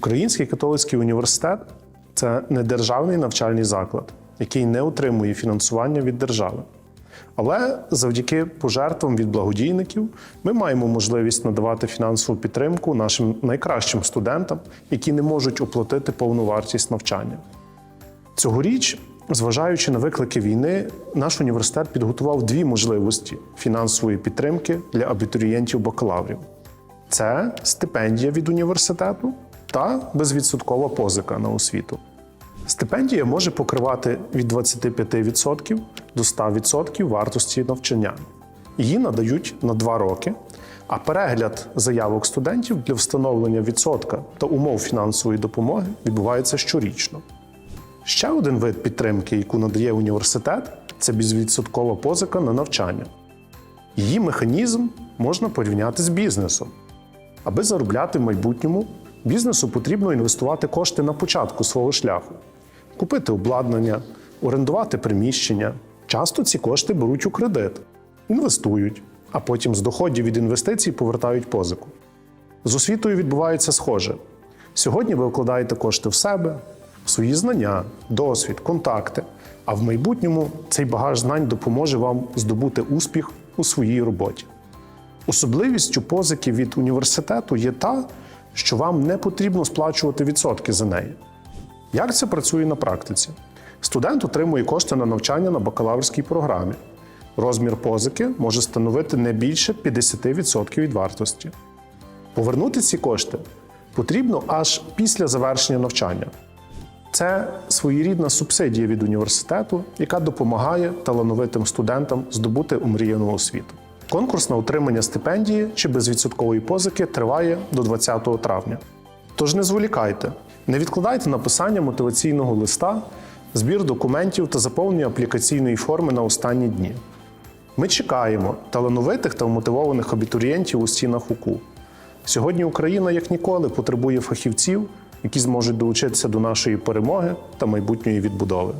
Український католицький університет це не державний навчальний заклад, який не отримує фінансування від держави. Але завдяки пожертвам від благодійників ми маємо можливість надавати фінансову підтримку нашим найкращим студентам, які не можуть оплатити повну вартість навчання. Цьогоріч, зважаючи на виклики війни, наш університет підготував дві можливості фінансової підтримки для абітурієнтів бакалаврів: це стипендія від університету та безвідсоткова позика на освіту. Стипендія може покривати від 25% до 100% вартості навчання. Її надають на 2 роки, а перегляд заявок студентів для встановлення відсотка та умов фінансової допомоги відбувається щорічно. Ще один вид підтримки, яку надає університет, це безвідсоткова позика на навчання. Її механізм можна порівняти з бізнесом. Аби заробляти в майбутньому, бізнесу потрібно інвестувати кошти на початку свого шляху, купити обладнання, орендувати приміщення. Часто ці кошти беруть у кредит, інвестують, а потім з доходів від інвестицій повертають позику. З освітою відбувається схоже. Сьогодні ви вкладаєте кошти в себе, в свої знання, досвід, контакти, а в майбутньому цей багаж знань допоможе вам здобути успіх у своїй роботі. Особливістю позики від університету є та, що вам не потрібно сплачувати відсотки за неї. Як це працює на практиці? Студент отримує кошти на навчання на бакалаврській програмі. Розмір позики може становити не більше 50% від вартості. Повернути ці кошти потрібно аж після завершення навчання. Це своєрідна субсидія від університету, яка допомагає талановитим студентам здобути омріяну освіту. Конкурс на отримання стипендії чи безвідсоткової позики триває до 20 травня. Тож не зволікайте, не відкладайте написання мотиваційного листа, збір документів та заповнення аплікаційної форми на останні дні. Ми чекаємо талановитих та вмотивованих абітурієнтів у стінах УКУ. Сьогодні Україна як ніколи потребує фахівців, які зможуть долучитися до нашої перемоги та майбутньої відбудови.